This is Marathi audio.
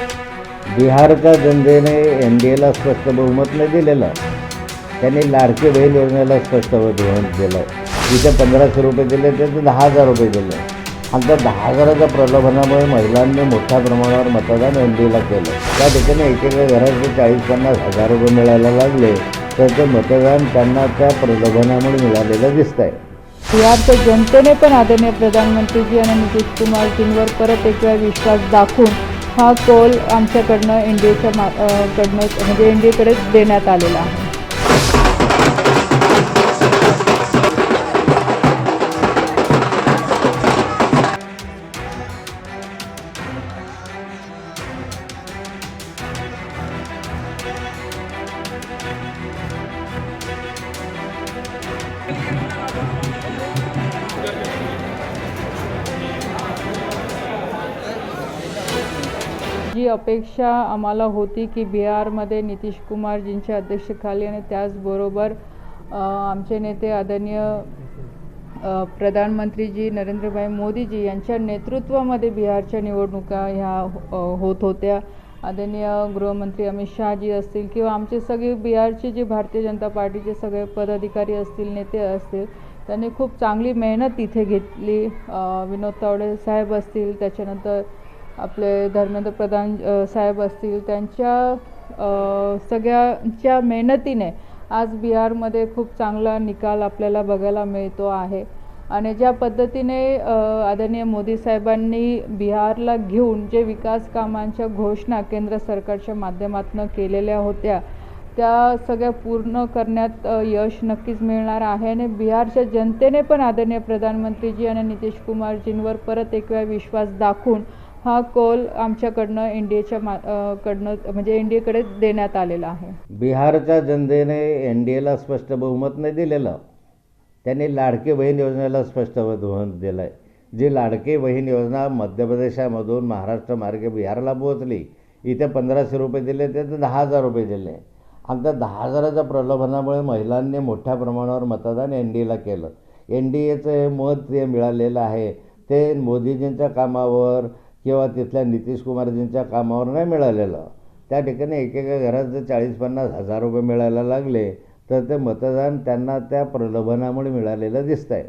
बिहारच्या जनतेने एन डी एला स्पष्ट बहुमत नाही दिलेलं. त्यांनी लाडके बहीण योजनेला स्पष्ट बहुमत दिलं जिथे पंधराशे रुपये दिले त्याचे दहा हजार रुपये दिले. आणि त्या दहा हजाराच्या प्रलोभनामुळे महिलांनी मोठ्या प्रमाणावर मतदान एन डी एला केलं. त्या ठिकाणी एकेका घरात जर चाळीस पन्नास हजार रुपये मिळायला लागले तर ते मतदान त्यांना त्या प्रलोभनामुळे मिळालेलं दिसत आहे बिहारच्या जनतेने पण आदरणीय प्रधानमंत्रीजी आणि नितीश कुमारजींवर परत एक वेळा विश्वास दाखवून हा कौल आमच्याकडनं एन डी एच्या मा कडनं म्हणजे एन डी देण्यात आलेला आहे. जी अपेक्षा आम्हाला होती की बिहारमध्ये नितीश कुमारजींच्या अध्यक्षतेखाली आणि त्याचबरोबर आमचे नेते आदरणीय प्रधानमंत्रीजी नरेंद्रभाई मोदीजी यांच्या नेतृत्वामध्ये बिहारच्या निवडणुका ह्या होत होत्या. आदरणीय गृहमंत्री अमित शहाजी असतील किंवा आमचे सगळे बिहारचे जे भारतीय जनता पार्टीचे सगळे पदाधिकारी असतील नेते असतील त्यांनी खूप चांगली मेहनत इथे घेतली. विनोद तावडे साहेब असतील त्याच्यानंतर आपले धर्मेंद्र प्रधान साहेब असतील त्यांच्या सगळ्यांच्या मेहनतीने आज बिहारमध्ये खूप चांगला निकाल आपल्याला बघायला मिळतो आहे. आणि ज्या पद्धतीने आदरणीय मोदी साहेबांनी बिहारला घेऊन जे विकास कामांच्या घोषणा केंद्र सरकारच्या माध्यमातून केलेल्या होत्या त्या सगळ्या पूर्ण करण्यात यश नक्कीच मिळणार आहे. आणि बिहारच्या जनतेने पण आदरणीय प्रधानमंत्रीजी आणि नितीश कुमारजींवर परत एक वेळा विश्वास दाखवून हा कौल आमच्याकडनं एन डी एच्या मा कडनं म्हणजे एन डी देण्यात आलेला आहे. बिहारच्या जनतेने एन डी एला स्पष्ट बहुमत नाही दिलेलं. त्यांनी लाडके बहीण योजनेला स्पष्ट बहुमत दिलं आहे जी लाडकी बहीण योजना मध्य प्रदेशामधून महाराष्ट्र मार्गे बिहारला पोहोचली इथे पंधराशे रुपये दिले तिथे दहा हजार रुपये दिले. आणि त्या दहा हजाराच्या प्रलोभनामुळे महिलांनी मोठ्या प्रमाणावर मतदान एन डी एला केलं. एन डी एचं मत जे मिळालेलं आहे ते मोदीजींच्या कामावर किंवा तिथल्या नितीश कुमारजींच्या कामावर नाही मिळालेलं. त्या ठिकाणी एकेका घरात जर चाळीस पन्नास हजार रुपये मिळायला लागले तर ते मतदान त्यांना त्या प्रलोभनामुळे मिळालेलं दिसतं आहे